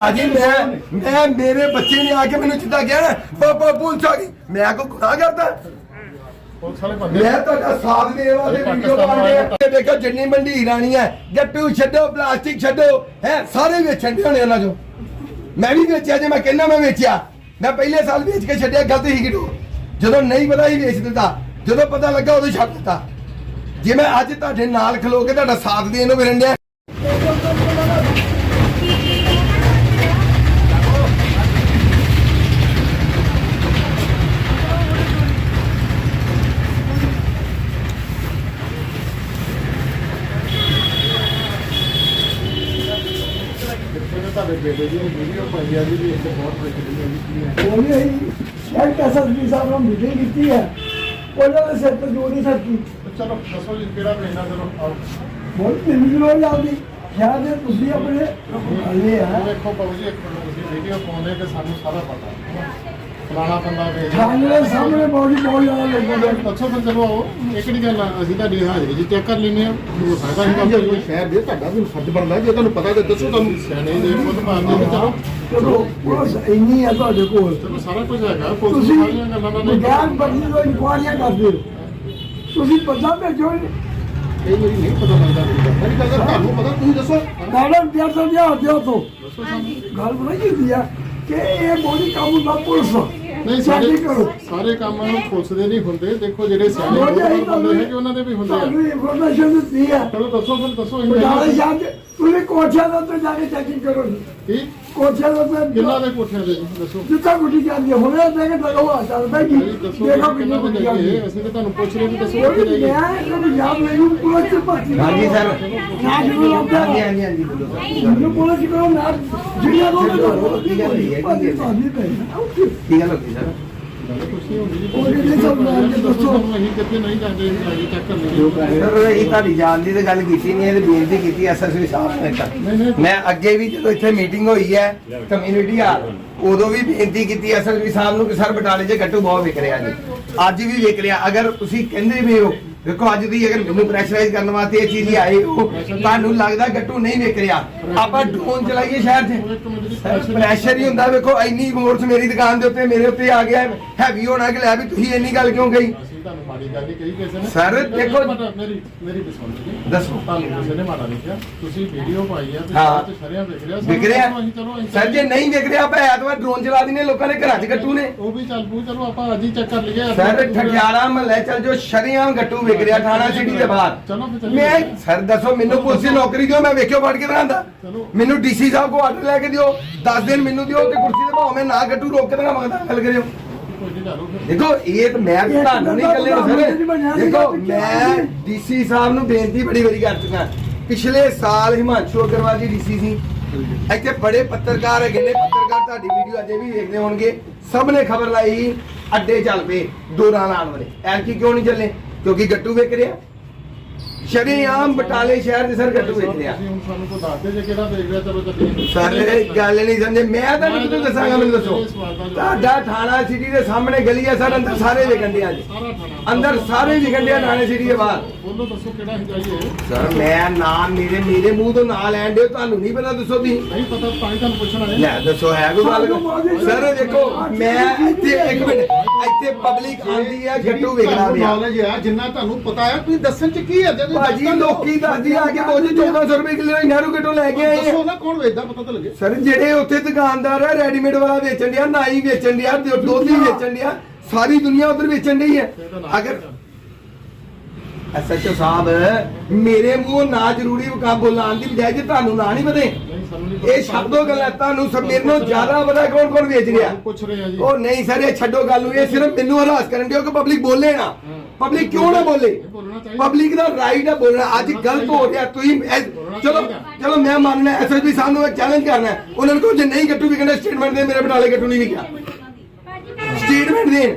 ਅਜੀ ਮੈਂ ਮੈਂ ਮੇਰੇ ਬੱਚੇ ਨੇ ਆ ਕੇ ਮੈਨੂੰ ਜਿੱਦਾਂ ਕਿਹਾ ਨਾ ਪਾਪਾ ਪੁਲਿਸ ਆ ਗਈ। ਮੈਂ ਕੋ ਗੁਨਾਹ ਕਰਦਾ। ਮੈਂ ਤੁਹਾਡਾ ਸਾਥ ਦੇਣ ਵਾਲੇ ਵੀਡੀਓ ਬਣਾ ਕੇ ਦੇਖੋ ਜਿੰਨੀ ਮੰਡੀ ਰਾਣੀ ਹੈ ਗੱਟੂ ਛੱਡੋ ਪਲਾਸਟਿਕ ਛੱਡੋ ਹੈ ਸਾਰੇ ਵੇਚਣ ਦੇ ਹੋਣੇ ਉਹਨਾਂ ਚੋਂ। ਮੈਂ ਵੀ ਵੇਚਿਆ ਜੇ ਮੈਂ ਕਹਿੰਦਾ ਮੈਂ ਵੇਚਿਆ। ਮੈਂ ਪਹਿਲੇ ਸਾਲ ਵੇਚ ਕੇ ਛੱਡਿਆ ਗਲਤ ਹੀ ਕਿਡੋ। ਜਦੋਂ ਨਹੀਂ ਪਤਾ ਹੀ ਵੇਚ ਦਿੱਤਾ ਜਦੋਂ ਪਤਾ ਲੱਗਾ ਉਦੋਂ ਛੱਡ ਦਿੱਤਾ। ਜੇ ਮੈਂ ਅੱਜ ਤੁਹਾਡੇ ਨਾਲ ਖਲੋ ਕੇ ਤੁਹਾਡਾ ਸਾਥ ਦੇਣ ਨੂੰ ਫਿਰਨ ਬੇਟੇ ਦੀ ਵੀਡੀਓ ਪਾਈ ਆ ਜੀ ਇੱਕ ਬਹੁਤ ਪ੍ਰਚਲਿਤ ਹੈ ਜੀ ਉਹਨੇ ਹੀ ਸ਼ਾਇਦ ਐਸਐਸਪੀ ਸਾਹਿਬ ਨਾਲ ਮੀਟਿੰਗ ਕੀਤੀ ਹੈ। ਉਹਨਾਂ ਦੇ ਸਿਰ ਤੇ ਜੋ ਨਹੀਂ ਸਕਦੀ ਚਲੋ ਦੱਸੋ ਜੀ ਕਿਹੜਾ ਮਹੀਨਾ ਚਲੋ ਆਓ। ਬਹੁਤ ਮੈਨੂੰ ਜ਼ਰੂਰ ਜਾਂਦੀ ਸ਼ਾਇਦ ਇਹ ਤੁਸੀਂ ਆਪਣੇ ਉਹ ਆ। ਵੇਖੋ ਬਾਬੂ ਜੀ ਇੱਕ ਮਿੰਟ ਤੁਸੀਂ ਵੀਡੀਓ ਪਾਉਂਦੇ ਕਿ ਸਾਨੂੰ ਸਾਰਾ ਪਤਾ। ਫਲਾਣਾ ਬੰਦਾ ਵੇਚ ਥਾਣੇ ਦੇ ਸਾਹਮਣੇ ਬਹੁਤ ਹੀ ਬਹੁਤ ਜ਼ਿਆਦਾ ਲੋਕਾਂ ਦੇ ਦੱਸੋ ਫਿਰ ਚਲੋ ਆਓ ਇਹ ਕਿਹੜੀ ਗੱਲ ਆ ਅਸੀਂ ਤੁਹਾਡੀ ਹਾਜ਼ਰੀ ਜੀ ਚੈੱਕ ਕਰ ਲੈਂਦੇ ਆ ਹੋ ਸਕਦਾ ਹੀ ਕੰਮ ਕੋਈ ਸ਼ਹਿਰ ਦੇ ਤੁਹਾਡਾ ਵੀ ਫਰਜ਼ ਬਣਦਾ ਜੇ ਤੁਹਾਨੂੰ ਪਤਾ ਤੇ ਦੱਸੋ ਤੁਹਾਨੂੰ ਸਿਆਣੇ ਦੇ ਖੁਦ ਮਾਰਦੇ ਨੇ ਚਲੋ ਚਲੋ ਪੁਲਿਸ ਇੰਨੀ ਹੈ ਤੁਹਾਡੇ ਕੋਲ। ਚਲੋ ਸਾਰਾ ਕੁਝ ਹੈਗਾ ਪੁਲਿਸ ਤੁਸੀਂ ਨੂੰ ਸਾਰੀਆਂ ਗੱਲਾਂ ਦਾ ਨਹੀਂ ਬਗੈਰ ਬੰਦੀ ਤੋਂ ਇਨਕੁਆਰੀਆਂ ਕਰਦੇ ਹੋ। ਤੁਸੀਂ ਪਤਾ ਭੇਜੋ ਕਈ ਵਾਰੀ ਨਹੀਂ ਪਤਾ ਲੱਗਦਾ ਮੇਰੀ ਗੱਲ। ਤੁਹਾਨੂੰ ਪਤਾ ਤੁਸੀਂ ਦੱਸੋ। ਮੈਡਮ ਪਿਆਰ ਤੋਂ ਜਾ ਦਿਓ ਤੋਂ। ਗੱਲ ਬਣਾ ਕੀ ਹੁੰਦੀ ਆ ਕਿ ਇਹ ਬੋਲੀ ਕਾਬੂ ਦਾ ਪੁਲਿਸ ਨਹੀਂ ਸਾਡੀ ਸਾਰੇ ਸਾਰੇ ਕੰਮ ਪੁਲਿਸ ਦੇ ਨਹੀਂ ਹੁੰਦੇ। ਦੇਖੋ ਜਿਹੜੇ ਸਿਆਣੇ ਲੋਕ ਬੰਦੇ ਹੈਗੇ ਉਹਨਾਂ ਦੇ ਵੀ ਹੁੰਦੇ ਆ। ਤੁਹਾਨੂੰ ਇਨਫੋਰਮੇਸ਼ਨ ਦਿੱਤੀ ਹੈ ਚਲੋ ਦੱਸੋ ਫਿਰ ਦੱਸੋ ਤੁਸੀਂ ਕੋਠਿਆਂ ਦਾ ਉੱਤੇ ਜਾ ਕੇ ਚੈਕਿੰਗ ਕਰੋ ਜੀ। ਕੀ? ਕੋਠਿਆਂ ਦਾ ਉੱਤੇ ਕਿੰਨਾ ਦੇ ਕੋਠਿਆਂ ਦੇ ਜੀ? ਦੱਸੋ ਜਿੱਥਾ ਗੁੱਡੀ ਜਾਂਦੀ ਹੈ ਹੁਣੇ ਦੇ ਕੇ ਲਗਾਓ ਚੱਲ ਜੀ ਨਹੀਂ, ਦੱਸੋ ਦੇਖੋ ਕਿੰਨਾ ਗੁੱਡੀ ਜਾਂਦੀ ਹੈ ਅਸੀਂ ਤਾਂ ਤੁਹਾਨੂੰ ਪੁੱਛ ਰਹੇ ਵੀ ਦੱਸੋ ਕਿੱਥੇ ਵੀ ਜਾਈਏ ਮੈਂ ਇਹਨੂੰ ਯਾਦ ਮੈਨੂੰ ਪੁਲਿਸ ਭਰਤੀ ਹਾਂਜੀ ਸਰ। ਨਾ ਜ਼ਰੂਰ ਆਉਂਦਾ ਹਾਂਜੀ ਹਾਂਜੀ ਹਾਂਜੀ ਬੋਲੋ ਸਰ ਮੈਨੂੰ ਪੁਲਿਸ ਚ ਕਰੋ ਨਾ ਜਿਹੜੀਆਂ ਲੋਕ ਕੀ ਗੱਲ ਹੋਈ ਹੈ? ਕੀ ਗੱਲ ਹੋਈ? ਕੀ ਗੱਲ ਹੋਈ ਸਰ ਇਹ ਤੁਹਾਡੀ ਜਾਣ ਦੀ ਤਾਂ ਗੱਲ ਕੀਤੀ ਨਹੀਂ ਇਹ ਬੇਨਤੀ ਕੀਤੀ ਐਸਐਸਪੀ ਸਾਹਿਬ ਨੇ ਤਾਂ ਮੈਂ ਅੱਗੇ ਵੀ ਜਦੋਂ ਇੱਥੇ ਮੀਟਿੰਗ ਹੋਈ ਹੈ ਕਮਿਊਨਿਟੀ ਆ, ਉਦੋਂ ਵੀ ਬੇਨਤੀ ਕੀਤੀ ਐਸਐਸਪੀ ਸਾਹਿਬ ਨੂੰ ਕਿ ਸਰ ਬਟਾਲੇ 'ਚ ਗੱਟੂ ਬਹੁਤ ਵਿਕ ਰਿਹਾ ਜੀ। ਅੱਜ ਵੀ ਵਿਕ ਰਿਹਾ। ਅਗਰ ਤੁਸੀਂ ਕਹਿੰਦੇ ਵੀ ਹੋ ਦੇਖੋ ਅੱਜ ਦੀ ਅਗਰ ਮੈਨੂੰ ਪ੍ਰੈਸ਼ਰਾਈਜ਼ ਕਰਨ ਵਾਸਤੇ ਇਹ ਚੀਜ਼ ਹੀ ਆਏ ਹੋ ਤੁਹਾਨੂੰ ਲੱਗਦਾ ਗੱਟੂ ਨਹੀਂ ਵਿਕ ਰਿਹਾ। ਆਪਾਂ ਡਰੋਨ ਚਲਾਈਏ ਸ਼ਹਿਰ 'ਚ। ਪ੍ਰੈਸ਼ਰ ਹੀ ਹੁੰਦਾ ਵੇਖੋ ਇੰਨੀ ਫੋਰਸ ਮੇਰੀ ਦੁਕਾਨ ਦੇ ਉੱਤੇ ਮੇਰੇ ਉੱਤੇ ਆ ਗਿਆ। ਹੈਵੀ ਹੋਣਾ ਕਿ ਲੈ ਵੀ ਤੁਸੀਂ ਇੰਨੀ ਗੱਲ ਕਿਉਂ ਕਹੀ? ਤੁਹਾਨੂੰ ਮਾੜੀ ਗੱਲ ਨਹੀਂ ਕਹੀ ਕਿਸੇ ਨੇ। ਮੇਰੀ- ਦੇਖੋ- ਮੇਰੀ- ਮੇਰੀ ਲਓ ਜੀ। ਦੱਸੋ। ਤੁਹਾਨੂੰ ਕਿਸੇ ਨੇ ਮਾੜਾ ਨਹੀਂ ਕਿਹਾ ਤੁਸੀਂ ਵੀਡੀਓ ਪਾਈ ਆ ਤੇ ਸ਼ਰਿਆਂ ਵਿਕ ਰਿਹਾ। ਵਿਕ ਰਿਹਾ। ਸਰ ਜੇ ਨਹੀਂ ਵਿਕ ਰਿਹਾ ਆਪਾਂ ਐਤਵਾਰ ਡਰੋਨ ਚਲਾ ਦਿੰਦੇ ਲੋਕਾਂ ਦੇ ਘਰਾਂ 'ਚ ਗੱਟੂ ਨੇ। ਉਹ ਵੀ ਚੱਲ ਪੂ ਚਲੋ ਆਪਾਂ ਅੱਜ ਹੀ ਚੈੱਕ ਕਰ ਲਈਏ। ਸਰ ਠਠਿਆਰਾ ਮਹੱਲੇ ਚੱਲ ਜੋ ਸ਼ਰੀਆਂ ਗੱਟੂ ਰਿਹਾ ਥਾਣਾ ਸਿਟੀ ਦੇ ਬਾਹਰ। ਮੈਂ ਸਰ ਦੱਸੋ ਮੈਨੂੰ ਪੁਲਿਸ ਦੀ ਨੌਕਰੀ ਦਿਓ ਮੈਂ ਵੇਖਿਓ ਫੜ ਕੇ ਚਲੋ। ਮੈਨੂੰ ਡੀਸੀ ਸਾਹਿਬ ਕੋ ਆਰਡਰ ਲੈ ਕੇ ਦਿਓ 10 ਦਿਨ ਮੈਨੂੰ ਦਿਓ ਤੇ ਕੁਰਸੀ ਤੇ ਭਾਵੇਂ ਮੈਂ ਨਾ ਗੱਟੂ ਰੋਕ ਕੇ ਦਰਾਂ ਮੰਗਦਾ ਗੱਲ ਕਰਿਓ। ਦੇਖੋ ਇਹ ਤਾਂ ਮੈਂ ਤੁਹਾਨੂੰ ਨਹੀਂ ਕੱਲੇ ਸਰ। ਦੇਖੋ ਮੈਂ? ਡੀਸੀ ਸਾਹਿਬ ਨੂੰ ਬੇਨਤੀ ਬੜੀ ਵਾਰੀ ਕਰ ਚੁੱਕਾ। ਪਿਛਲੇ ਸਾਲ ਹਿਮਾਂਸ਼ੂ ਅਗਰਵਾਲ ਜੀ ਡੀਸੀ ਸੀ। ਇੱਥੇ ਬੜੇ ਪੱਤਰਕਾਰ ਹੈਗੇ ਨੇ ਪੱਤਰਕਾਰ ਤੁਹਾਡੀ ਵੀਡੀਓ ਅਜੇ ਵੀ ਦੇਖਦੇ ਹੋਣਗੇ। ਸਭ ਨੇ ਖਬਰ ਲਾਈ ਅੱਡੇ ਚੱਲ ਪਏ ਦੌਰਾਨ ਆਉਣ ਵਾਲੇ। ਐਲਕੀ ਕਿਉਂ ਨਹੀਂ ਚੱਲੇ? ਕਿਉਂਕਿ ਗੱਟੂ ਵਿਕ ਰਿਹਾ। ਸ਼ਰੀਆਮ ਬਟਾਲੇ ਸ਼ਹਿਰ ਦੇ ਸਰ ਗੱਟੂ ਵਿਕ ਰਿਹਾ। ਤੁਸੀਂ ਹੁਣ ਸਾਨੂੰ ਕੋਈ ਦੱਸ ਦੇ ਜੇ ਕਿਹੜਾ ਦੇਖ ਰਿਹਾ ਚਲੋ ਚੱਲੀਏ ਸਾਰੇ ਗੱਲ ਨਹੀਂ ਸਮਝੇ। ਮੈਂ ਤਾਂ ਨਹੀਂ ਤੁਹਾਨੂੰ ਦੱਸਾਂਗਾ ਮੈਨੂੰ ਦੱਸੋ। ਤੁਹਾਡਾ ਥਾਣਾ ਸਿਟੀ ਦੇ ਸਾਹਮਣੇ ਗਲੀ ਹੈ ਸਰ ਅੰਦਰ ਸਾਰੇ ਵਿਕਣ ਸਾਰਾ ਥਾਣਾ। ਅੰਦਰ ਸਾਰੇ ਵਿਕਣ ਦੇ ਥਾਣੇ ਸਿਟੀ ਦੇ ਬਾਹਰ। ਬੋਲੋ ਦੱਸੋ ਕਿਹੜਾ ਹੀ ਜਾਈਏ ਸਰ ਮੈਂ ਨਾਮ ਮੇਰੇ ਮੇਰੇ ਮੂੰਹ ਤੋਂ ਨਾਂ ਲੈਣ ਦਿਓ ਤੁਹਾਨੂੰ ਨਹੀਂ ਪਤਾ ਦੱਸੋ ਤੁਸੀਂ। ਨਹੀਂ ਪਤਾ ਤਾਂ ਹੀ ਤੁਹਾਨੂੰ ਪੁੱਛਣਾ ਹੈ। ਲੈ ਦੱਸੋ ਹੈ ਕੋਈ ਗੱਲ? ਸਰ ਦੇਖੋ ਮੈਂ ਇੱਥੇ ਇੱਕ ਮਿੰਟ। ਇੱਥੇ ਪਬਲਿਕ ਆਂਦੀ ਹੈ ਗੱਟੂ ਵਿਕਣਾ ਪਿਆ ਨੌਲੇਜ ਆ ਜਿੰਨਾ ਤੁਹਾਨੂੰ ਪਤਾ ਹੈ ਤੁਸੀਂ ਦੱਸਣ ਚ ਕੀ ਹੈ? ਜੇ ਤੁਸੀਂ ਭਾਜੀ। ਲੋਕੀ ਦੱਸਦੀ ਆ ਕੇ ਬੋਝੀ 1400 ਰੁਪਏ ਕਿਲੋ ਨਹਿਰੂ ਗੱਟੂ ਲੈ ਕੇ ਆਏ ਦੱਸੋ ਨਾ ਕੌਣ ਵੇਚਦਾ? ਪਤਾ ਤਾਂ ਲੱਗੇ। ਸਰ ਜਿਹੜੇ ਉੱਥੇ ਦੁਕਾਨਦਾਰ ਆ ਰੈਡੀਮੇਡ ਵਾਲਾ ਵੇਚਣ ਡਿਆ ਨਾਈ ਵੇਚਣ ਡਿਆ ਦੁੱਧ ਵੇਚਣ ਡਿਆ ਸਾਰੀ ਦੁਨੀਆ ਉਧਰ ਵੇਚਣ ਡਈ ਹੈ। ਅਗਰ ਐਸਐਚਓ ਸਾਹਿਬ ਮੇਰੇ ਮੂੰਹ ਨਾ ਜ਼ਰੂਰੀ ਵਕਾ ਬੋਲਾਂ ਦੀ ਬਜਾਏ ਜੇ ਤੁਹਾਨੂੰ ਨਾ ਨਹੀਂ ਪਤੇ ਇਹ ਛੱਡੋ ਗੱਲਾਂ ਤੁਹਾਨੂੰ ਸਭ ਮੇਰੇ ਨਾਲੋਂ ਜ਼ਿਆਦਾ ਪਤਾ ਕੌਣ ਕੌਣ ਵੇਚ ਰਿਹਾ। ਪੁੱਛ ਰਹੇ ਆ ਜੀ। ਉਹ ਨਹੀਂ ਸਰ ਇਹ ਛੱਡੋ ਗੱਲ ਨੂੰ ਇਹ ਸਿਰਫ ਮੈਨੂੰ ਹਰਾਸ ਕਰਨ ਦਿਓ ਕਿ ਪਬਲਿਕ ਬੋਲੇ ਨਾ। ਪਬਲਿਕ ਕਿਉਂ ਨਾ ਬੋਲੇ। ਪਬਲਿਕ ਦਾ ਰਾਈਟ ਹੈ ਬੋਲਣਾ। ਅੱਜ ਗਲਤ ਹੋ ਰਿਹਾ ਤੁਸੀਂ ਚਲੋ ਚਲੋ ਮੈਂ ਮੰਨਣਾ ਐਸਐਸਪੀ ਸਾਹਿਬ ਨੂੰ ਚੈਲੰਜ ਕਰਨਾ। ਹੈ। ਉਹਨਾਂ ਨੂੰ ਕਹੋ ਜੇ ਨਹੀਂ ਗੱਟੂ ਵਿਕਣਾ ਸਟੇਟਮੈਂਟ ਦੇ ਮੇਰੇ ਬਟਾਲੇ ਗੱਟੂ ਨਹੀਂ ਵਿਕਿਆ। ਸਟੇਟਮੈਂਟ ਦੇਣ।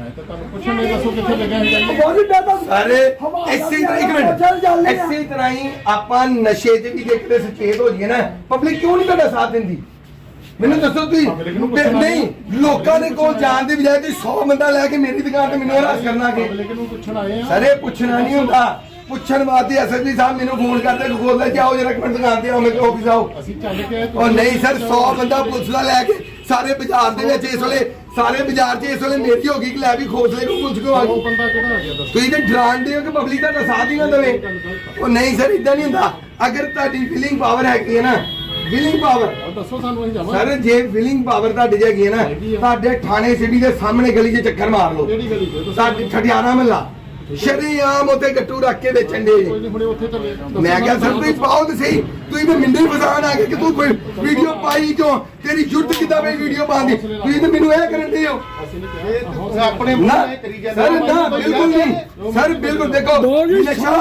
ਮੈਂ ਤਾਂ ਤੁਹਾਨੂੰ ਪੁੱਛਣ ਨਹੀਂ ਦੱਸੋ ਕਿੱਥੇ ਲੱਗਿਆ ਹੈ ਬਹੁਤ ਮੈਂ ਤਾਂ ਸਾਰੇ ਇਸੇ ਤਰ੍ਹਾਂ ਇੱਕ ਮਿੰਟ। ਇਸੇ ਤਰ੍ਹਾਂ ਹੀ ਆਪਾਂ ਨਸ਼ੇ 'ਚ ਵੀ ਜੇ ਕਿਤੇ ਸੁਚੇਤ ਹੋ ਜਾਈਏ ਨਾ ਪਬਲਿਕ ਕਿਉਂ ਨਹੀਂ ਤੁਹਾਡਾ ਸਾਥ ਦਿੰਦੀ? ਮੈਨੂੰ ਦੱਸੋ ਤੁਸੀਂ। ਨਹੀਂ ਲੋਕਾਂ ਦੇ ਕੋਲ ਜਾਣ ਦੀ ਬਜਾਏ ਤੁਸੀਂ 100 ਬੰਦਾ ਲੈ ਕੇ ਮੇਰੀ ਦੁਕਾਨ ਤੇ ਮੈਨੂੰ ਹਰਾਸ ਕਰਨਾ ਕਿ ਪਬਲਿਕ ਨੂੰ ਪੁੱਛਣ ਆਏ ਆ। ਸਰ ਇਹ ਪੁੱਛਣਾ ਨਹੀਂ ਹੁੰਦਾ। ਪੁੱਛਣ ਵਾਸਤੇ ਐਸਐਸਪੀ ਸਾਹਿਬ ਮੈਨੂੰ ਫੋਨ ਕਰਦੇ ਖੋਲ ਲੈ ਜਾਓ ਜਰਾ ਮਿੰਟ ਦੁਕਾਨ ਤੇ ਆਓ ਮੇਰੇ ਆਫਿਸ ਆਓ। ਅਸੀਂ ਚੱਲ ਕੇ ਆਏ, ਉਹ ਨਹੀਂ ਸਰ 100 ਬੰਦਾ ਪੁਲਿਸ ਦਾ ਲੈ ਕੇ ਸਾਰੇ ਬਾਜ਼ਾਰ ਦੇ ਵਿੱਚ ਇਸ ਵੇਲੇ ਸਾਰੇ ਬਾਜ਼ਾਰ 'ਚ ਇਸ ਵੇਲੇ ਮੇਰੀ ਹੋ ਗਈ ਕਿ ਲੈ ਵੀ ਖੋਸਲੇ ਨੂੰ ਪੁਲਿਸ ਕੋ ਆ ਉਹ ਗਈ। ਬੰਦਾ ਕਿਹੜਾ ਆ ਗਿਆ ਦੱਸੋ। ਤੁਸੀਂ ਤੇ ਡਰਾਉਂਦੇ ਹੋ ਕਿ ਪਬਲਿਕ ਦਾ ਸਾਥ ਹੀ ਨਾ ਦੇਵੇ। ਉਹ ਨਹੀਂ ਸਰ ਇਦਾਂ ਨਹੀਂ ਹੁੰਦਾ। ਅਗਰ ਤੁਹਾਡੀ ਫੀਲਿੰਗ ਪਾਵਰ ਹੈਗੀ ਹੈ ਨਾ ਵਿਲਿੰਗ ਪਾਵਰ ਦੱਸੋ ਸਾਨੂੰ ਅਸੀਂ ਜਾਵਾਂਗੇ। ਸਰ ਜੇ ਵਿਲਿੰਗ ਪਾਵਰ ਤੁਹਾਡੇ 'ਚ ਹੈਗੀ ਹੈ ਨਾ ਤੁਹਾਡੇ ਥਾਣੇ ਸਿਟੀ ਦੇ ਸਾਹਮਣੇ ਗਲੀ 'ਚ ਚੱਕਰ ਮਾਰ ਲਓ। ਕਿਹੜੀ ਗਲੀ ਚ? ਦੱਸੋ। ਸਾਡੇ ਠਠਿਆਣਾ ਮਹੱਲਾ। ਸ਼ਰੀਆਮ ਉੱਤੇ ਗੱਟੂ ਰੱਖ ਕੇ ਵੇਚਣ ਦੇ। ਕੋਈ ਨਹੀਂ ਹੁਣੇ ਉੱਥੇ ਚੱਲੇ। ਦੱਸੋ ਮੈਂ ਕਿਹਾ ਸਰ ਤੁਸੀਂ ਪਾਓ ਤੇ ਸਹੀ ਤੁਸੀਂ ਤੇ ਮਿੰਡੇ ਫਸਾਣ ਆ ਗਏ ਕਿ ਤੂੰ ਕੋਈ ਵੀਡੀਓ ਪਾਈ ਕਿਉਂ? ਤੇਰੀ ਜੁੱਟ ਕਿੱਦਾਂ ਬਈ ਵੀਡੀਓ ਪਾਉਂਦੀ ਤੁਸੀਂ ਤੇ ਮੈਨੂੰ ਇਹ ਕਰਨ ਦੇ ਹੋ। ਆਪਣੇ ਮੂੰਹ ਕਰੀ ਜਾਂਦੇ ਸਰ ਨਾ ਬਿਲਕੁਲ ਨਹੀਂ। ਸਰ ਬਿਲਕੁਲ ਦੇਖੋ ਨਸ਼ਾ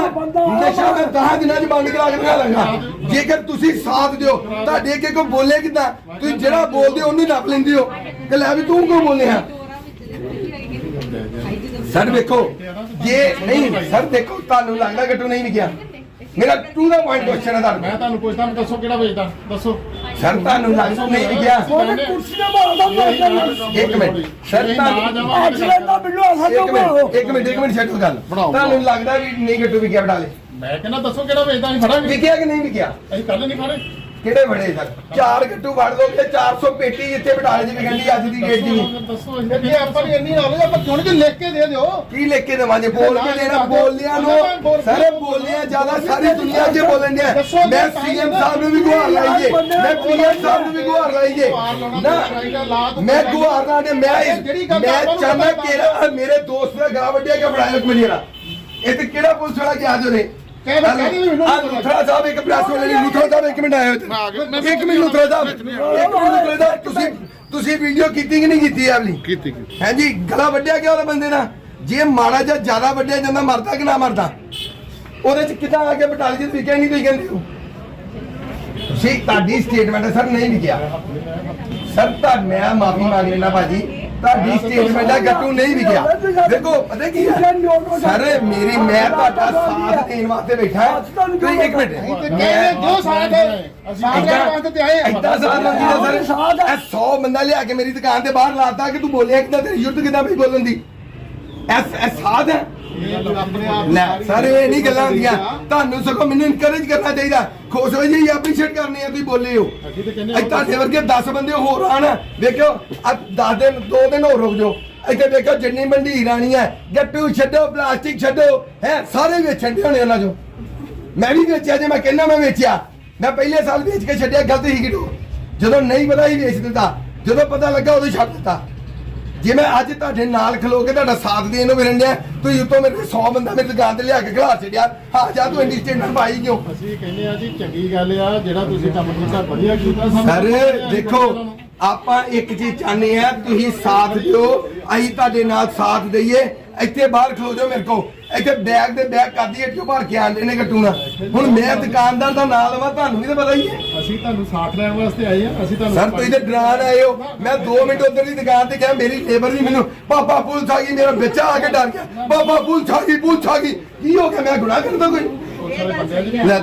ਨਸ਼ਾ ਮੈਂ 10 ਦਿਨਾਂ ਚ ਬੰਦ ਕਰਾ ਕੇ ਦਿਖਾ ਲਾਂਗਾ ਜੇਕਰ ਤੁਸੀਂ ਸਾਥ ਦਿਓ ਤੁਹਾਡੇ ਅੱਗੇ ਕੋਈ ਬੋਲੇ ਕਿਦਾਂ? ਤੁਸੀਂ ਜਿਹੜਾ ਬੋਲਦੇ ਹੋ ਉਹਨੂੰ ਨੱਪ ਲੈਂਦੇ ਹੋ। ਕਿ ਲੈ ਵੀ ਤੂੰ ਕਿਉਂ ਬੋਲੇ ਆ? ਸਰ ਵੇਖੋ ਜੇ ਨਹੀਂ ਸਰ ਦੇਖੋ ਤੁਹਾਨੂੰ ਲੱਗਦਾ ਗੱਟੂ ਨਹੀਂ ਵਿਕਿਆ ਮੇਰਾ ਟੂ ਦਾ ਪੁਆਇੰਟ ਕੁਐਸਚਨ ਹੈ ਮੈਂ ਤੁਹਾਨੂੰ ਤੁਹਾਨੂੰ ਪੁੱਛਦਾ ਮੈਂ ਦੱਸੋ ਕਿਹੜਾ ਵੇਚਦਾ ਦੱਸੋ ਸਰ ਤੁਹਾਨੂੰ ਲੱਗਦਾ ਨਹੀਂ ਵਿਕਿਆ ਉਹਨੇ ਕੁਰਸੀ ਤੇ ਮਾਰਦਾ ਮਾਰਦਾ ਇੱਕ ਮਿੰਟ ਸਰ ਤੁਹਾਨੂੰ ਬਿੱਲੋ ਇੱਕ ਤੋਂ ਮਿੰਟ ਇੱਕ ਮਿੰਟ ਇੱਕ ਮਿੰਟ ਛੱਡੋ ਗੱਲ ਬਣਾਓ। ਤੁਹਾਨੂੰ ਲੱਗਦਾ ਵੀ ਨਹੀਂ ਗੱਟੂ ਵਿਕਿਆ ਬਟਾਲੇ ਮੈਂ ਕਹਿੰਦਾ ਦੱਸੋ ਕਿਹੜਾ ਵੇਚਦਾ ਅਸੀਂ ਫੜਾਂਗੇ ਵਿਕਿਆ ਕਿ ਨਹੀਂ ਵਿਕਿਆ ਅਸੀਂ ਕੱਲ ਨਹੀਂ ਫੜੇ ਕਿਹੜੇ ਬੜੇ ਸਰ ਚਾਰ ਗੱਟੂ ਵੜ ਦੋ ਤੇ 400 ਪੇਟੀ ਜਿੱਥੇ ਬਟਾਲੇ ਦੀ ਵਿਕਣ ਦੀ ਅੱਜ ਦੀ ਡੇਟ ਦੀ। ਜੇ ਆਪਾਂ ਨੂੰ ਇੰਨੀ ਨੌਲੇਜ ਆਪਾਂ ਚੁਣ ਕੇ ਲਿਖ ਕੇ ਦੇ ਦਿਓ। ਕੀ ਲਿਖ ਕੇ ਦੇਵਾਂ ਜੇ ਬੋਲ ਕੇ ਦੇਣਾ ਬੋਲਿਆਂ ਨੂੰ। ਸਾਰੇ ਬੋਲਿਆਂ ਜ਼ਿਆਦਾ ਸਾਰੀ ਦੁਨੀਆ 'ਚ ਬੋਲਣ ਡਿਆ ਮੈਂ ਸੀਐਮ ਸਾਹਿਬ ਨੂੰ ਵੀ ਗੁਹਾਰ ਲਾਈਏ। ਮੈਂ ਪੀਐਮ ਸਾਹਿਬ ਨੂੰ ਵੀ ਗੁਹਾਰ ਲਾਈਏ। ਨਾ ਮੈਂ ਗੁਹਾਰ ਲਾ ਦੇ। ਮੈਂ ਮੈਂ ਚਾਹੁੰਦਾ ਕਿ ਮੇਰੇ ਦੋਸਤ ਦਾ ਗਲਾ ਵੱਡਿਆ ਕਿ ਮਿੰਟ ਜਰਾ ਇਹ ਤੇ ਕਿਹੜਾ ਪੁਲਿਸ ਵਾਲਾ ਗਿਆ ਜੋ ਨੇ ਕਹਿ ਮੈਂ ਕਹਿ ਨਹੀਂ ਮੈਨੂੰ ਆ ਲੁਥਰਾ ਸਾਹਿਬ ਇੱਕ ਪ੍ਰੈਸ ਵਾਲੇ ਨੇ ਲੁਥਰਾ ਸਾਹਿਬ ਇੱਕ ਮਿੰਟ ਆਇਓ। ਇੱਥੇ। ਇੱਕ ਮਿੰਟ ਲੁਥਰਾ ਸਾਹਿਬ। ਇੱਕ ਮਿੰਟ ਲੁਥਰਾ ਸਾਹਿਬ ਤੁਸੀਂ ਤੁਸੀਂ ਵੀਡੀਓ ਕੀਤੀ ਕਿ ਨਹੀਂ ਕੀਤੀ ਇਹ ਵਾਲੀ ਕੀਤੀ। ਹੈ ਜੀ ਗਲਾ ਵੱਢਿਆ ਗਿਆ ਉਹਦੇ ਬੰਦੇ ਦਾ ਜੇ ਮਾੜਾ ਜਾਂ ਜ਼ਿਆਦਾ ਵੱਢਿਆ ਜਾਂਦਾ ਮਰਦਾ ਕਿ ਨਾ ਮਰਦਾ? ਉਹਦੇ ਚ ਕਿਦਾਂ ਆ ਕੇ ਬਟਾਲੀ ਤੁਸੀਂ ਕਹਿੰਦੇ ਹੋ? ਸੀ ਤੁਹਾਡੀ ਸਟੇਟਮੈਂਟ ਸਰ ਨਹੀਂ ਵਿਕਿਆ ਸਰ ਤਾਂ ਮੈਂ ਮਾਫੀ ਮੰਗ ਲੈਣਾ ਭਾਜੀ। ਤੁਹਾਡੀ ਸਟੇਟਮੈਂਟ ਹੈ ਗੱਟੂ ਨਹੀਂ ਵਿਕਿਆ। ਦੇਖੋ ਪਤਾ ਕੀ ਹੈ? ਸਰ ਮੇਰੀ ਮੈਂ ਤੁਹਾਡਾ ਸਾਥ ਦੇਣ ਵਾਸਤੇ ਬੈਠਾ ਹਾਂ। ਤੁਸੀਂ ਇੱਕ ਮਿੰਟ। ਕਹਿੰਦੇ ਜੋ ਸਾਥ ਹੈ ਸਾਥ ਦੇਣ ਵਾਸਤੇ ਤੇ ਆਏ ਆ ਐਦਾਂ ਸਾਥ ਮੰਗੀ ਸਰ। ਇਹ 100 ਬੰਦਾ ਲਿਆ ਕੇ ਮੇਰੀ ਦੁਕਾਨ ਤੇ ਬਾਹਰ ਲਾਤਾ ਕਿ ਤੂੰ ਬੋਲਿਆ ਕਿਦਾਂ ਤੇਰੀ ਯੁੱਧ ਕਿਦਾਂ ਬਈ ਬੋਲਣ ਦੀ? ਐਸ ਐਸ ਸਾਥ ਹੈ। ਆਪਣੇ ਆਪ ਲੈ ਸਰ ਇਹ ਨਹੀਂ ਗੱਲਾਂ ਹੁੰਦੀਆਂ। ਤੁਹਾਨੂੰ ਸਗੋਂ ਮੈਨੂੰ ਇਨਕਰੇਜ ਕਰਨਾ ਚਾਹੀਦਾ। ਖੁਸ਼ ਹੋ ਜੀ ਐਪਰੀਸ਼ੀਏਟ ਕਰਨੀ ਹੈ ਤੁਸੀਂ ਬੋਲੇ ਹੋ। ਅਸੀਂ ਤੇ ਕਹਿੰਦੇ ਅੱਜ ਤੁਹਾਡੇ ਵਰਗੇ 10 ਬੰਦੇ ਹੋਰ ਆਣ ਵੇਖਿਓ ਆ 10 ਦਿਨ 2 ਦਿਨ ਹੋਰ ਰੁਕ ਜਾਓ। ਇੱਥੇ ਵੇਖੋ ਜਿੰਨੀ ਮੰਡੀ ਰਾਣੀ ਹੈ ਗੱਟੂ ਛੱਡੋ ਪਲਾਸਟਿਕ ਛੱਡੋ ਹੈ ਸਾਰੇ ਵੇਚਣ ਦੇ ਹੋਣੇ ਉਹਨਾਂ ਚੋਂ। ਮੈਂ ਵੀ ਵੇਚਿਆ ਜੇ ਮੈਂ ਕਹਿੰਦਾ ਮੈਂ ਵੇਚਿਆ। ਮੈਂ ਪਹਿਲੇ ਸਾਲ ਵੇਚ ਕੇ ਛੱਡਿਆ ਗਲਤ ਹੀ ਕਿਡੋ ਜਦੋਂ ਨਹੀਂ ਪਤਾ ਹੀ ਵੇਚ ਦਿੱਤਾ ਜਦੋਂ ਪਤਾ ਲੱਗਾ ਉਦੋਂ ਛੱਡ ਦਿੱਤਾ। ਜੇ ਮੈਂ ਅੱਜ ਤੁਹਾਡੇ ਨਾਲ ਖਲੋ ਕੇ ਤੁਹਾਡਾ ਸਾਥ ਦੇਣ ਨੂੰ ਮਿਲਣ ਡਿਆ ਤੁਸੀਂ ਉੱਤੋਂ ਮੇਰੇ 100 ਬੰਦਾ ਮੇਰੀ ਦੁਕਾਨ ਤੇ ਲਿਆ ਕੇ ਖਿਲਾ ਛੱਡਿਆ। ਹਾਂ ਜਾ ਤੂੰ ਇੰਡੀ ਸਟੇਟਮੈਂਟ ਪਾਈ ਕਿਉਂ? ਅਸੀਂ ਕਹਿੰਦੇ ਆ ਜੀ ਚੰਗੀ ਗੱਲ ਆ ਜਿਹੜਾ ਤੁਸੀਂ ਕੰਮ ਕੀਤਾ ਵਧੀਆ ਕੀਤਾ ਸਰ ਦੇਖੋ। ਆਪਾਂ ਇੱਕ ਚੀਜ਼ ਚਾਹੁੰਦੇ ਆ ਤੁਸੀਂ ਸਾਥ ਦਿਓ ਅਸੀਂ ਤੁਹਾਡੇ ਨਾਲ ਸਾਥ ਦਈਏ ਇੱਥੇ ਬਾਹਰ ਖਲੋ ਜਾਓ ਮੇਰੇ ਕੋ ਇੱਥੇ ਬੈਗ ਦੇ ਬੈਗ ਕਰਦੀ ਇੱਥੇ ਭਰ ਕੇ ਆਂਦੇ ਨੇ ਗੱਟੂਣਾ ਹੁਣ ਮੈਂ ਦੁਕਾਨਦਾਰ ਦਾ ਨਾਂ ਲਵਾਂ ਤੁਹਾਨੂੰ ਵੀ ਤਾਂ ਪਤਾ ਹੀ ਹੈ। ਅਸੀਂ ਤੁਹਾਨੂੰ ਸਾਥ ਲੈਣ ਵਾਸਤੇ ਆਏ ਆ ਅਸੀਂ ਤੁਹਾਨੂੰ ਸਰ ਤੁਸੀਂ ਤੇ ਡਰਾਨ ਆਏ ਹੋ। ਮੈਂ 2 ਮਿੰਟ ਉਧਰ ਦੀ ਦੁਕਾਨ ਤੇ ਗਿਆ ਮੇਰੀ ਲੇਬਰ ਵੀ ਮੈਨੂੰ ਪਾਪਾ ਪੁਲਿਸ ਆ ਗਈ ਮੇਰਾ ਬੱਚਾ ਆ ਕੇ ਡਰ ਗਿਆ। ਪਾਪਾ ਪੁਲਿਸ ਆ ਗਈ ਪੁਲਿਸ ਆ ਗਈ। ਕੀ ਹੋ ਗਿਆ? ਮੈਂ ਗੁਨਾਹ ਕਰਦਾ ਕੋਈ? ਪੁਲਿਸ ਵਾਲੇ ਬੰਦੇ ਆ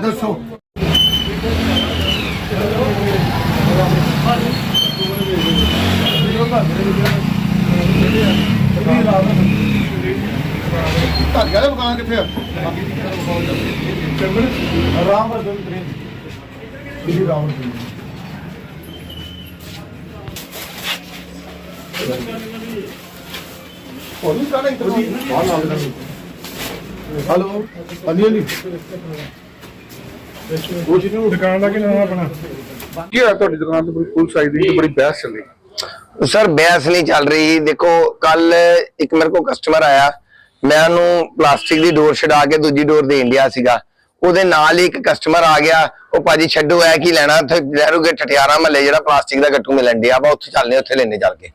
ਤੁਹਾਡੇ ਵਾਲੇ ਮਕਾਨ ਕਿੱਥੇ ਆ? ਰਾਮ ਵਰਦਨ ਟ੍ਰੇਨ ਇਹ ਰਾਮ ਵਰਦਨ ਪੁਲਿਸ ਵਾਲੇ ਹਲੋ ਹਾਂਜੀ ਹਾਂਜੀ। ਉਹ ਜੀ ਨੂੰ ਦੁਕਾਨ ਦਾ ਕੀ ਨਾਮ ਆਪਣਾ? ਕੀ ਹੋਇਆ ਤੁਹਾਡੀ ਦੁਕਾਨ ਤੇ? ਬੜੀ ਪੁਲਿਸ ਆਈ ਦੀ ਬੜੀ ਬਹਿਸ ਚੱਲੀ? ਸਰ ਬਹਿਸ ਨਹੀਂ ਚੱਲ ਰਹੀ। ਦੇਖੋ ਕੱਲ ਇੱਕ ਮੇਰੇ ਕੋਲ ਕਸਟਮਰ ਆਇਆ। ਮੈਂ ਉਹਨੂੰ ਪਲਾਸਟਿਕ ਦੀ ਡੋਰ ਛਡਾ ਕੇ ਦੂਜੀ ਡੋਰ ਦੇਣ ਦਿਆ ਸੀਗਾ। ਉਹਦੇ ਨਾਲ ਹੀ ਇੱਕ ਕਸਟਮਰ ਆ ਗਿਆ। ਉਹ ਭਾਜੀ ਛੱਡੋ ਐ ਕੀ ਲੈਣਾ? ਉੱਥੇ ਲਹਿਰੂਗੇ ਠਠਿਆਰਾ ਮਹੱਲੇ ਜਿਹੜਾ ਪਲਾਸਟਿਕ ਦਾ ਗੱਟੂ ਮਿਲਣ ਡਿਆ ਵਾ, ਉੱਥੇ ਚੱਲਨੇ ਉੱਥੇ ਲੈਣੇ ਚੱਲ ਕੇ।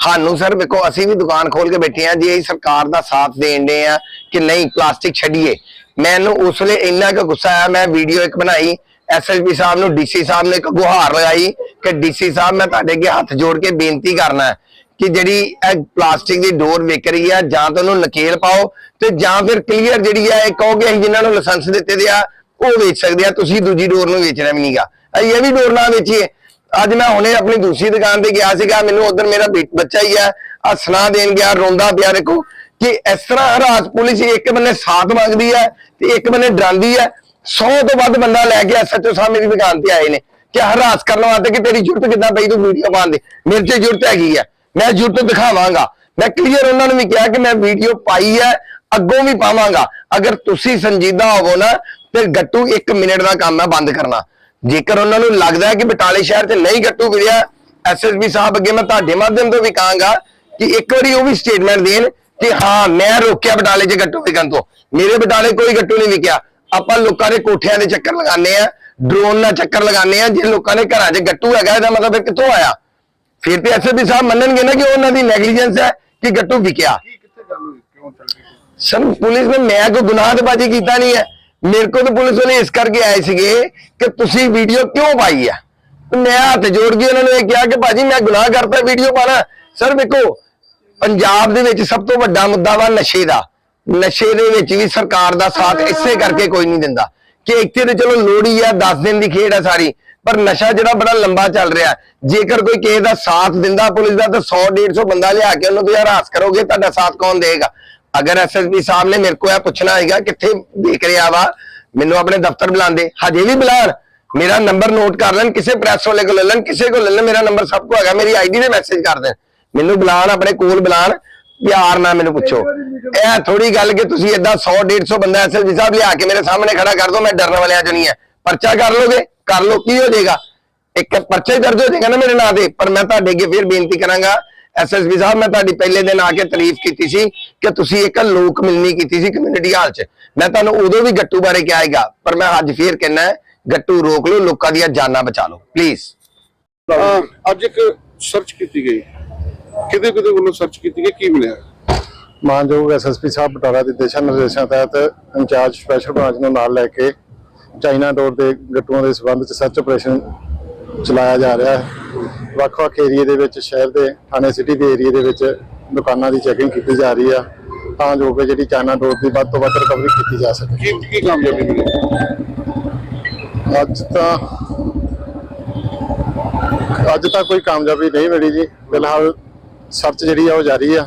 ਸਾਨੂੰ ਸਰ ਵੇਖੋ, ਅਸੀਂ ਵੀ ਦੁਕਾਨ ਖੋਲ ਕੇ ਬੈਠੇ ਆ ਜੀ ਅਸੀਂ ਸਰਕਾਰ ਦਾ ਸਾਥ ਦੇਣ ਦੇ ਆ ਕਿ ਨਹੀਂ ਪਲਾਸਟਿਕ ਛੱਡੀਏ। ਮੈਨੂੰ ਉਸ ਵੇਲੇ ਇੰਨਾ ਕੁ ਗੁੱਸਾ ਆਇਆ, ਮੈਂ ਵੀਡੀਓ ਇੱਕ ਬਣਾਈ ਐਸਐਸਪੀ ਸਾਹਿਬ ਨੂੰ ਡੀਸੀ ਸਾਹਿਬ ਨੇ ਇੱਕ ਗੁਹਾਰ ਲਗਾਈ ਕਿ ਡੀਸੀ ਸਾਹਿਬ ਮੈਂ ਤੁਹਾਡੇ ਅੱਗੇ ਹੱਥ ਜੋੜ ਕੇ ਬੇਨਤੀ ਕਰਨਾ ਕਿ ਜਿਹੜੀ ਇਹ ਪਲਾਸਟਿਕ ਦੀ ਡੋਰ ਵਿਕ ਰਹੀ ਹੈ ਜਾਂ ਤਾਂ ਉਹਨੂੰ ਨਕੇਲ ਪਾਓ ਤੇ ਜਾਂ ਫਿਰ ਕਲੀਅਰ ਜਿਹੜੀ ਹੈ ਇਹ ਕਹੋਗੇ ਅਸੀਂ ਜਿਨ੍ਹਾਂ ਨੂੰ ਲਾਇਸੈਂਸ ਦਿੱਤੇ ਦੇ ਆ, ਉਹ ਵੇਚ ਸਕਦੇ ਆ, ਤੁਸੀਂ ਦੂਜੀ ਡੋਰ ਨੂੰ ਵੇਚਣਾ ਵੀ ਨਹੀਂਗਾ। ਅਸੀਂ ਇਹ ਵੀ ਡੋਰ ਨਾ ਵੇਚੀਏ। ਅੱਜ ਮੈਂ ਹੁਣੇ ਆਪਣੀ ਦੂਸਰੀ ਦੁਕਾਨ ਤੇ ਗਿਆ ਸੀਗਾ, ਮੈਨੂੰ ਉਧਰ ਮੇਰਾ ਬੱਚਾ ਹੀ ਹੈ ਆ ਸੁਣਾ ਦੇਣ ਗਿਆ, ਰੋਂਦਾ ਪਿਆ ਦੇਖੋ ਕਿ ਇਸ ਤਰ੍ਹਾਂ ਹਰਾਸ ਪੁਲਿਸ ਇੱਕ ਬੰਨੇ ਸਾਥ ਮੰਗਦੀ ਹੈ ਤੇ ਇੱਕ ਬੰਨੇ ਡਰਾਂਦੀ ਹੈ 100 ਤੋਂ ਵੱਧ ਬੰਦਾ ਲੈ ਕੇ ਐਸਐਚਓ ਸਾਹਿਬ ਮੇਰੀ ਦੁਕਾਨ ਤੇ ਆਏ ਨੇ। ਕਿ ਹਰਾਸ ਕਰਨ ਵਾਸਤੇ ਕਿ ਤੇਰੀ ਜੁਰਤ ਕਿੱਦਾਂ ਪਈ ਤੂੰ ਵੀਡੀਓ ਪਾਉਣ ਦੀ? ਮੇਰੇ ਤੇ ਜੁਰਤ ਹੈਗੀ ਹੈ ਮੈਂ ਜੁਰਤ ਦਿਖਾਵਾਂਗਾ। ਮੈਂ ਕਲੀਅਰ ਉਹਨਾਂ ਨੂੰ ਵੀ ਕਿਹਾ ਕਿ ਮੈਂ ਵੀਡੀਓ ਪਾਈ ਹੈ, ਅੱਗੋਂ ਵੀ ਪਾਵਾਂਗਾ। ਅਗਰ ਤੁਸੀਂ ਸੰਜੀਦਾ ਹੋਵੋ ਨਾ, ਤੇ ਗੱਟੂ 1 ਮਿੰਟ ਦਾ ਕੰਮ ਹੈ ਬੰਦ ਕਰਨਾ। ਜੇਕਰ ਉਹਨਾਂ ਨੂੰ ਲੱਗਦਾ ਹੈ ਕਿ ਬਟਾਲੇ ਸ਼ਹਿਰ 'ਚ ਨਹੀਂ ਗੱਟੂ ਵਿੜਿਆ ਐਸਐਸਪੀ ਸਾਹਿਬ ਅੱਗੇ ਮੈਂ ਤੁਹਾਡੇ ਮਾਧਿਅਮ ਤੋਂ ਵੀ ਕਹਾਂਗਾ ਕਿ ਇੱਕ ਵਾਰੀ ਉਹ ਵੀ ਸਟੇਟਮੈਂਟ ਦੇਣ ਕਿ ਹਾਂ, ਮੈਂ ਰੋਕਿਆ ਬਟਾਲੇ 'ਚ ਗੱਟੂ ਵਿਕਣ ਤੋਂ। ਮੇਰੇ ਬਟਾਲੇ ਕੋਈ ਗੱਟੂ ਨਹੀਂ ਵਿਕਿਆ। ਆਪਾਂ ਲੋਕਾਂ ਦੇ ਕੋਠਿਆਂ ਦੇ ਚੱਕਰ ਲਗਾਉਂਦੇ ਆ ਡਰੋਨ ਨਾਲ ਚੱਕਰ ਲਗਾਉਂਦੇ ਆ ਜੇ ਲੋਕਾਂ ਦੇ ਘਰਾਂ 'ਚ ਗੱਟੂ ਹੈਗਾ, ਇਹਦਾ ਮਤਲਬ ਫਿਰ ਕਿੱਥੋਂ ਆਇਆ? ਫਿਰ ਤੇ ਐਸਐਸਪੀ ਸਾਹਿਬ ਮੰਨਣਗੇ ਨਾ ਕਿ ਉਹ ਉਹਨਾਂ ਦੀ ਨੈਗਲੀਜੈਂਸ ਹੈ ਕਿ ਗੱਟੂ ਵਿਕਿਆ। ਸਰ ਪੁਲਿਸ ਨੇ ਮੈਂ ਕੋਈ ਗੁਨਾਹ ਤੇ ਬਾਜੀ ਕੀਤਾ ਨਹੀਂ ਹੈ। ਮੇਰੇ ਕੋਲ ਤਾਂ ਪੁਲਿਸ ਵਾਲੇ ਇਸ ਕਰਕੇ ਆਏ ਸੀਗੇ ਕਿ ਤੁਸੀਂ ਵੀਡੀਓ ਕਿਉਂ ਪਾਈ ਤੇ ਮੈਂ ਹੱਥ ਜੋੜ ਕੇ ਉਹਨਾਂ ਨੂੰ ਇਹ ਕਿਹਾ ਕਿ ਭਾਜੀ ਮੈਂ ਗੁਨਾਹ ਕਰਤਾ ਵੀਡੀਓ ਪਾਣਾ। ਸਰ ਵੇਖੋ ਪੰਜਾਬ ਦੇ ਵਿੱਚ ਸਭ ਤੋਂ ਵੱਡਾ ਮੁੱਦਾ ਵਾ ਨਸ਼ੇ ਦਾ। ਨਸ਼ੇ ਦੇ ਵਿੱਚ ਵੀ ਸਰਕਾਰ ਦਾ ਸਾਥ ਇਸੇ ਕਰਕੇ ਕੋਈ ਨਹੀਂ ਦਿੰਦਾ। ਕਿ ਇੱਥੇ ਤੇ ਚਲੋ ਲੋੜੀ ਆ 10 ਦਿਨ ਦੀ ਖੇਡ ਆ ਸਾਰੀ। ਪਰ ਨਸ਼ਾ ਜਿਹੜਾ ਬੜਾ ਲੰਬਾ ਚੱਲ ਰਿਹਾ ਜੇਕਰ ਕੋਈ ਕਿਸੇ ਦਾ ਸਾਥ ਦਿੰਦਾ ਪੁਲਿਸ ਦਾ, ਤਾਂ 100 150 ਬੰਦਾ ਲਿਆ ਕੇ ਉਹਨੂੰ ਤੁਸੀਂ ਹਰਾਸ ਕਰੋਗੇ, ਤੁਹਾਡਾ ਸਾਥ ਕੌਣ ਦੇਗਾ ਅਗਰ ਐਸਐਸਪੀ ਸਾਹਿਬ ਨੇ ਮੇਰੇ ਕੋਲ ਇਹ ਪੁੱਛਣਾ ਹੈਗਾ, ਕਿੱਥੇ ਦੇਖ ਰਿਹਾ ਵਾ, ਮੈਨੂੰ ਆਪਣੇ ਦਫ਼ਤਰ ਬੁਲਾਉਂਦੇ ਹਜੇ ਵੀ ਬੁਲਾਣ ਮੇਰਾ ਨੰਬਰ ਨੋਟ ਕਰ ਲੈਣ, ਕਿਸੇ ਪ੍ਰੈਸ ਵਾਲੇ ਕੋਲ ਲੈ ਲੈਣ, ਕਿਸੇ ਕੋਲ ਲੈ ਲੈਣ, ਮੇਰਾ ਨੰਬਰ ਸਭ ਕੋਲ ਹੈਗਾ, ਮੇਰੀ ਆਈਡੀ ਤੇ ਮੈਸੇਜ ਕਰ ਦੇਣ। ਮੈਨੂੰ ਬੁਲਾਣ ਆਪਣੇ ਕੋਲ ਬੁਲਾਣ ਪਿਆਰ ਨਾਲ ਮੈਨੂੰ ਪੁੱਛੋ। ਇਹ ਥੋੜੀ ਗੱਲ ਕਿ ਤੁਸੀਂ ਏਦਾਂ 100 150 ਬੰਦਾ ਐਸਐਸਪੀ ਸਾਹਿਬ ਲਿਆ ਕੇ ਮੇਰੇ ਸਾਹਮਣੇ ਖੜਾ ਕਰ ਦੋ, ਮੈਂ ਡਰਨ ਵਾਲਿਆਂ ਚੋਂ ਨਹੀਂ ਹੈ। ਪਰਚਾ ਕਰ ਲੋਗੇ? ਕਰ ਲੋ ਕੀ ਹੋ ਜਾਏਗਾ? ਇੱਕ ਪਰਚਾ ਹੀ ਦਰਜ ਹੋ ਜਾਏਗਾ ਨਾ ਮੇਰੇ ਨਾਂ ਤੇ ਪਰ ਮੈਂ ਤੁਹਾਡੇ ਅੱਗੇ ਫਿਰ ਬੇਨਤੀ ਕਰਾਂਗਾ ਐਸਐਸਪੀ ਸਾਹਿਬ ਮੈਂ ਤੁਹਾਡੀ ਪਹਿਲੇ ਦਿਨ ਆ ਕੇ ਤਾਰੀਫ ਕੀਤੀ ਸੀ ਕਿ ਤੁਸੀਂ ਇੱਕ ਲੋਕ ਮਿਲਣੀ ਕੀਤੀ ਸੀ ਕਮਿਊਨਿਟੀ ਹਾਲ 'ਚ। ਮੈਂ ਤੁਹਾਨੂੰ ਉਦੋਂ ਵੀ ਗੱਟੂ ਬਾਰੇ ਕਿਹਾ ਹੈਗਾ ਪਰ ਮੈਂ ਅੱਜ ਫੇਰ ਕਹਿਣਾ ਹੈ, ਗੱਟੂ ਰੋਕ ਲਓ ਲੋਕਾਂ ਦੀਆਂ ਜਾਨਾਂ ਬਚਾ ਲਓ ਪਲੀਜ਼ ਅੱਜ ਇੱਕ ਸਰਚ ਕੀਤੀ ਗਈ। ਕਿਹਦੇ ਕਿਹਦੇ ਵੱਲੋਂ ਸਰਚ ਕੀਤੀ ਗਈ? ਕੀ ਮਿਲਿਆ? ਮਾਨਯੋਗ ਐਸਐਸਪੀ ਸਾਹਿਬ ਬਟਾਲਾ ਦੇ ਦਿਸ਼ਾ ਨਿਰਦੇਸ਼ਾਂ ਤਹਿਤ ਇੰਚਾਰਜ ਸਪੈਸ਼ਲ ਬ੍ਰਾਂਚ ਨੂੰ ਨਾਲ ਲੈ ਕੇ ਚਾਈਨਾ ਡੋਰ ਦੇ ਗੱਟੂਆਂ ਦੇ ਸਬੰਧ ਚ ਸਰਚ ਆਪਰੇਸ਼ਨ ਚਲਾਇਆ ਜਾ ਰਿਹਾ ਹੈ। ਵੱਖ-ਵੱਖ ਏਰੀਏ ਦੇ ਵਿੱਚ ਸ਼ਹਿਰ ਦੇ ਥਾਣੇ ਸਿਟੀ ਦੇ ਏਰੀਏ ਦੇ ਵਿੱਚ ਦੁਕਾਨਾਂ ਦੀ ਚੈਕਿੰਗ ਕੀਤੀ ਜਾ ਰਹੀ ਆ। ਤਾਂ ਜੋ ਕਿ ਜਿਹੜੀ ਚਾਈਨਾ ਡੋਰ ਦੀ ਵੱਧ ਤੋਂ ਵੱਧ ਰਿਕਵਰੀ ਕੀਤੀ ਜਾ ਸਕੇ। ਕੀ ਕੀ ਕਾਮਯਾਬੀ ਮਿਲੀ ਅੱਜ ਤਾਂ ਅੱਜ ਤਾਂ ਕੋਈ ਕਾਮਯਾਬੀ ਨਹੀਂ ਮਿਲੀ ਜੀ। ਫਿਲਹਾਲ ਸਰਚ ਜਿਹੜੀ ਆ ਉਹ ਜਾਰੀ ਆ।